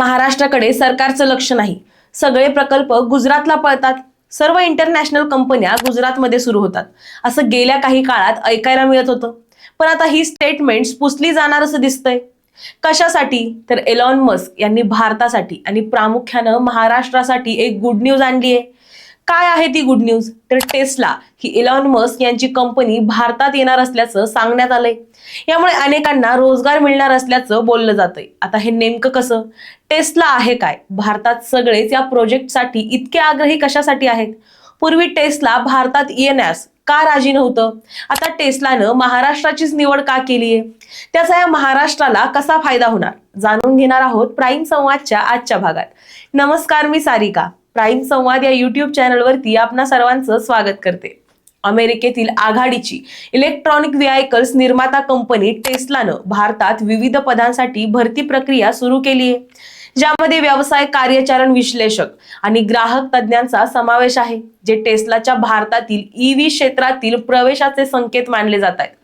महाराष्ट्राकडे सरकारचं लक्ष नाही. सगळे प्रकल्प गुजरातला पळतात. सर्व इंटरनॅशनल कंपन्या गुजरातमध्ये सुरू होतात. असं गेल्या काही काळात ऐकायला मिळत होतं. पण आता ही स्टेटमेंट्स पुसली जाणार असं दिसतंय. कशासाठी? तर एलॉन मस्क यांनी भारतासाठी आणि प्रामुख्यानं महाराष्ट्रासाठी एक गुड न्यूज आणली आहे काय आहे ती गुड न्यूज तर टेस्ला ही इलॉन मस्क यांची कंपनी भारतात येणार असल्याचं सांगण्यात आलंय. यामुळे अनेकांना रोजगार मिळणार असल्याचं बोललं जातंय. आता हे नेमकं कसं? टेस्ला आहे काय? भारतात सगळेच या प्रोजेक्टसाठी इतके आग्रही कशासाठी आहेत? पूर्वी टेस्ला भारतात येण्यास का राजी नव्हतं? आता टेस्लानं महाराष्ट्राचीच निवड का केली आहे त्याचा या महाराष्ट्राला कसा फायदा होणार? जाणून घेणार आहोत प्राईम संवादच्या आजच्या भागात. नमस्कार मी सारिका. प्राईम संवाद या युट्यूब चॅनलवरती आपणा सर्वांचं स्वागत करते. अमेरिकेतील आघाडीची इलेक्ट्रॉनिक व्हेकल्स निर्माता कंपनी टेस्लानं भारतात विविध पदांसाठी भरती प्रक्रिया सुरू केली आहे. ज्यामध्ये व्यवसाय कार्यचारण विश्लेषक आणि ग्राहक तज्ज्ञांचा समावेश आहे जे टेस्लाच्या भारतातील ईव्ही क्षेत्रातील प्रवेशाचे संकेत मानले जात आहेत.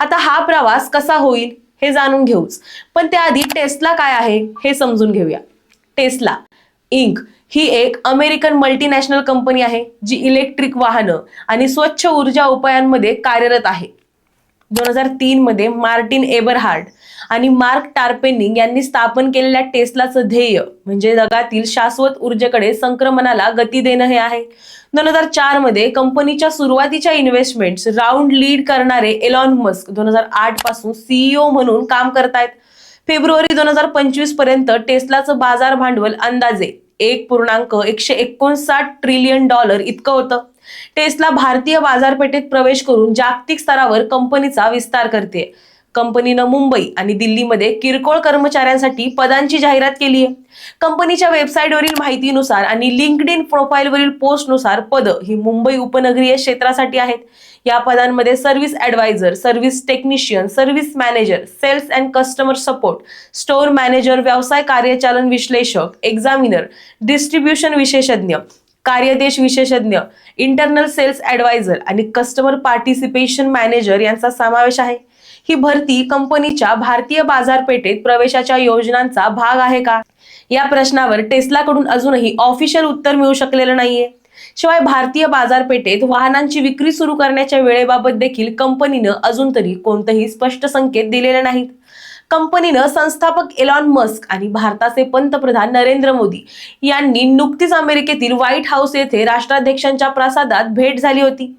आता हा प्रवास कसा होईल हे जाणून घेऊच. पण त्याआधी टेस्ला काय आहे हे समजून घेऊया. टेस्ला इंक ही एक अमेरिकन मल्टीनॅशनल कंपनी आहे जी इलेक्ट्रिक वाहनं आणि स्वच्छ ऊर्जा उपायांमध्ये कार्यरत आहे. दोन हजार तीन मध्ये मार्टिन एबरहार्ड आणि मार्क टार्पेनिंग यांनी स्थापन केलेल्या टेस्लाचं ध्येय म्हणजे जगातील शाश्वत ऊर्जेकडे संक्रमणाला गती देणं हे आहे. दोन हजार चारमध्ये कंपनीच्या सुरुवातीच्या इन्व्हेस्टमेंट राऊंड लीड करणारे एलॉन मस्क दोन हजार आठपासून सीईओ म्हणून काम करतायत. फेब्रुवारी दोन हजार पंचवीसपर्यंत टेस्लाचं बाजार भांडवल अंदाजे एक पूर्णांक एकशे एकोणसाठ ट्रिलियन डॉलर इतकं होतं. टेस्ला भारतीय बाजारपेठेत प्रवेश करून जागतिक स्तरावर कंपनीचा विस्तार करते कंपनीनं मुंबई आणि दिल्लीमध्ये किरकोळ कर्मचाऱ्यांसाठी पदांची जाहिरात केली आहे. कंपनीच्या वेबसाईटवरील माहितीनुसार आणि लिंक्ड इन प्रोफाईलवरील पोस्टनुसार पदं ही मुंबई उपनगरीय क्षेत्रासाठी आहेत. या पदांमध्ये service advisor service technician service manager sales and customer support store manager व्यवसाय कार्यचालन विश्लेषक एक्झामिनर डिस्ट्रीब्युशन विशेषज्ञ कार्यदेश विशेषज्ञ इंटरनल सेल्स ॲडवायझर आणि कस्टमर पार्टिसिपेशन मॅनेजर यांचा समावेश आहे. ही भरती कंपनीच्या भारतीय बाजारपेठेत प्रवेशाच्या योजनांचा भाग आहे का? या प्रश्नावर टेस्लाकडून अजूनही ऑफिशियल उत्तर मिळू शकलेलं नाहीये. शिवाय भारतीय बाजारपेठेत वाहनांची विक्री सुरू करण्याच्या वेळेबाबत देखील कंपनीनं अजून तरी कोणतेही स्पष्ट संकेत दिलेले नाहीत. कंपनीनं संस्थापक एलॉन मस्क आणि भारताचे पंतप्रधान नरेंद्र मोदी यांनी नुकतीच अमेरिकेतील व्हाईट हाऊस येथे राष्ट्राध्यक्षांच्या प्रासादात भेट झाली होती.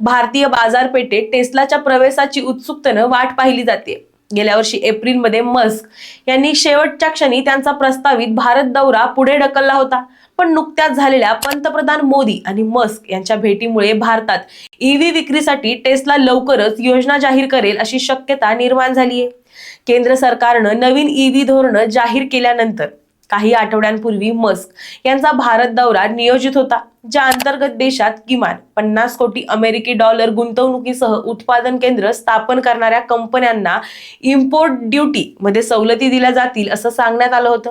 भारतीय बाजारपेठेत टेस्लाच्या प्रवेशाची उत्सुकतेनं वाट पाहिली जाते. गेल्या वर्षी एप्रिलमध्ये मस्क यांनी शेवटच्या क्षणी त्यांचा प्रस्तावित भारत दौरा पुढे ढकलला होता. पण नुकत्याच झालेल्या पंतप्रधान मोदी आणि मस्क यांच्या भेटीमुळे भारतात ईव्ही विक्रीसाठी टेस्ला लवकरच योजना जाहीर करेल अशी शक्यता निर्माण झाली आहे केंद्र सरकारनं नवीन ईव्ही धोरणं जाहीर केल्यानंतर काही आठवड्यांपूर्वी मस्क यांचा भारत दौरा नियोजित होता ज्या अंतर्गत देशात किमान पन्नास कोटी अमेरिकी डॉलर गुंतवणुकीसह उत्पादन केंद्र स्थापन करणाऱ्या कंपन्यांना इम्पोर्ट ड्युटी मध्ये सवलती दिल्या जातील असं सांगण्यात आलं होतं.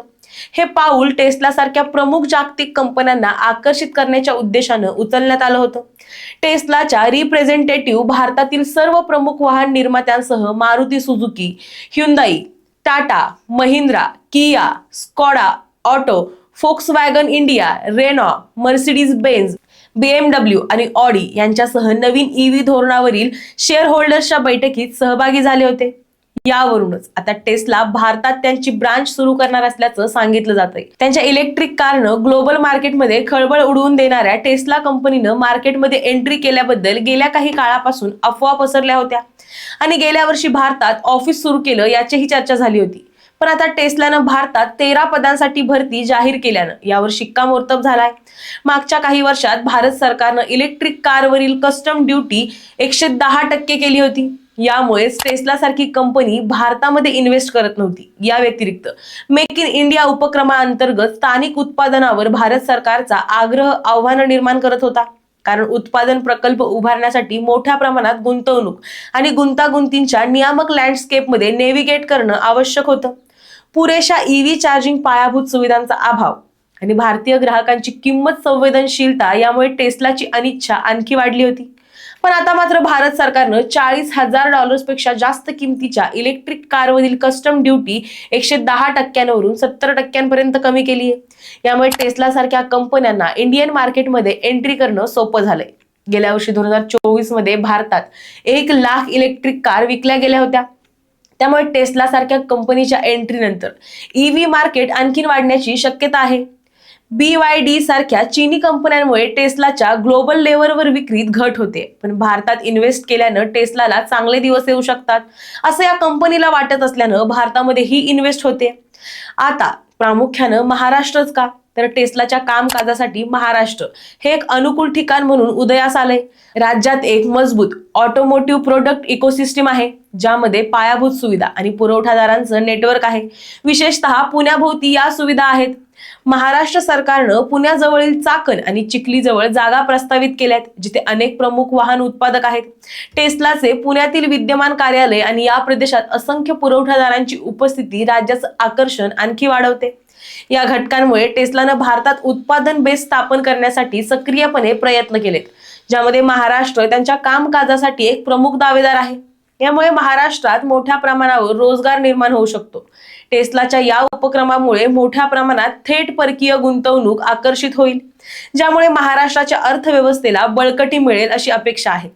हे पाऊल टेस्ला सारख्या प्रमुख जागतिक कंपन्यांना आकर्षित करण्याच्या उद्देशानं उचलण्यात आलं होतं. टेस्लाच्या रिप्रेझेंटेटिव्ह भारतातील सर्व प्रमुख वाहन निर्मात्यांसह Maruti Suzuki Hyundai Tata Mahindra Kia Skoda auto Volkswagen India Renault Mercedes Benz BMW आणि ऑडी यांच्यासह नवीन ईव्ही धोरणावरील शेअर होल्डर्सच्या बैठकीत सहभागी झाले होते. यावरूनच आता टेस्ला भारतात त्यांची ब्रांच सुरू करणार असल्याचं सांगितलं जात आहे त्यांच्या इलेक्ट्रिक कारनं ग्लोबल मार्केटमध्ये खळबळ उडवून देणाऱ्या टेस्ला कंपनीनं मार्केटमध्ये एंट्री केल्याबद्दल गेल्या काही काळापासून अफवा पसरल्या होत्या. आणि गेल्या वर्षी भारतात ऑफिस सुरू केलं याचीही चर्चा झाली होती. पण आता टेस्लानं भारतात तेरा पदांसाठी भरती जाहीर केल्यानं यावर शिक्कामोर्तब झालाय. मागच्या काही वर्षात भारत सरकारनं इलेक्ट्रिक कारवरील कस्टम ड्युटी एकशे दहा टक्के केली होती. यामुळेच टेस्ला सारखी कंपनी भारतामध्ये इन्व्हेस्ट करत नव्हती. या व्यतिरिक्त मेक इन इंडिया उपक्रमाअंतर्गत स्थानिक उत्पादनावर भारत सरकारचा आग्रह आव्हानं निर्माण करत होता. कारण उत्पादन प्रकल्प उभारण्यासाठी मोठ्या प्रमाणात गुंतवणूक आणि गुंतागुंतींच्या नियामक लँडस्केपमध्ये नेव्हिगेट करणं आवश्यक होतं. पुरेशा ईव्ही चार्जिंग पायाभूत सुविधांचा अभाव आणि भारतीय ग्राहकांची किंमत संवेदनशीलता यामुळे टेस्लाची अनिच्छा आणखी वाढली होती. पण आता मात्र भारत सरकारनं चाळीस हजार डॉलर्सपेक्षा जास्त किमतीच्या इलेक्ट्रिक कारवरील कस्टम ड्युटी एकशे दहा टक्क्यांवरून सत्तर टक्क्यांपर्यंत कमी केली आहे. यामुळे टेस्ला सारख्या कंपन्यांना इंडियन मार्केटमध्ये एंट्री करणं सोपं झालंय. गेल्या वर्षी दोन हजार चोवीसमध्ये भारतात एक लाख इलेक्ट्रिक कार विकल्या गेल्या होत्या. त्यामुळे टेस्ला सारख्या कंपनीच्या एंट्री नंतर ईव्ही मार्केट आणखीन वाढण्याची शक्यता आहे. बी वाय डी सारख्या चीनी कंपन्यांमुळे टेस्लाच्या ग्लोबल लेवलवर विक्रीत घट होते. पण भारतात इन्व्हेस्ट केल्यानं टेस्लाला चांगले दिवस येऊ शकतात असं या कंपनीला वाटत असल्यानं भारतामध्ये ही इन्व्हेस्ट होते. आता प्रामुख्यानं महाराष्ट्रच का? तर टेस्लाच्या कामकाजासाठी महाराष्ट्र हे एक अनुकूल ठिकाण म्हणून उदयास आलंय. राज्यात एक मजबूत ऑटोमोटिव्ह प्रोडक्ट इकोसिस्टीम आहे ज्यामध्ये पायाभूत सुविधा आणि पुरवठादारांचं नेटवर्क आहे. विशेषतः पुण्याभोवती या सुविधा आहेत. महाराष्ट्र सरकारनं पुण्याजवळील चाकण आणि चिखलीजवळ जागा प्रस्तावित केल्यात जिथे अनेक प्रमुख वाहन उत्पादक आहेत. टेस्लाचे पुण्यातील विद्यमान कार्यालय आणि या प्रदेशात असंख्य पुरवठादारांची उपस्थिती राज्याचं आकर्षण आणखी वाढवते. या घटकांमुळे टेस्लानं भारतात उत्पादन बेस स्थापन करण्यासाठी सक्रियपणे प्रयत्न केलेत ज्यामध्ये महाराष्ट्र त्यांच्या कामकाजासाठी एक प्रमुख दावेदार आहे. यामुळे महाराष्ट्रात मोठ्या प्रमाणावर रोजगार निर्माण होऊ शकतो. टेस्लाच्या या उपक्रमामुळे मोठ्या प्रमाणात थेट परकीय गुंतवणूक आकर्षित होईल ज्यामुळे महाराष्ट्राच्या अर्थव्यवस्थेला बळकटी मिळेल अशी अपेक्षा आहे.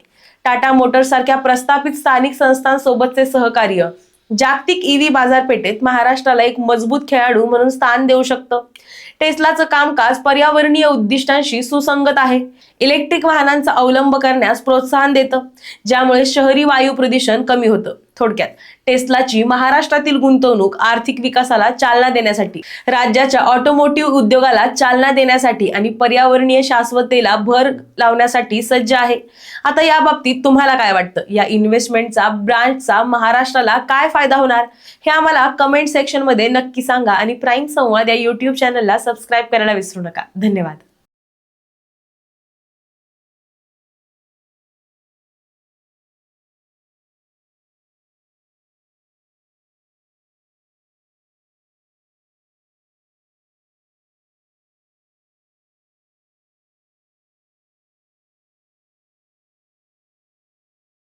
टाटा मोटर्स सारख्या प्रस्थापित स्थानिक संस्थांसोबतचे सहकार्य जागतिक ईव्ही बाजारपेठेत महाराष्ट्राला एक मजबूत खेळाडू म्हणून स्थान देऊ शकतं. टेस्लाचं कामकाज पर्यावरणीय उद्दिष्टांशी सुसंगत आहे. इलेक्ट्रिक वाहनांचा अवलंब करण्यास प्रोत्साहन देतं ज्यामुळे शहरी वायू प्रदूषण कमी होतं. थोडक्यात. टेस्लाची महाराष्ट्रातील गुंतवणूक आर्थिक विकासाला चालना देण्यासाठी राज्याच्या ऑटोमोटिव्ह उद्योगाला चालना देण्यासाठी आणि पर्यावरणीय शाश्वतेला भर लावण्यासाठी सज्ज आहे. आता या बाबतीत तुम्हाला काय वाटतं? या इन्व्हेस्टमेंटचा ब्रांचचा महाराष्ट्राला काय फायदा होणार? हे आम्हाला कमेंट सेक्शनमध्ये नक्की सांगा आणि प्राईम संवाद या युट्यूब चॅनलला सबस्क्राईब करायला विसरू नका. धन्यवाद.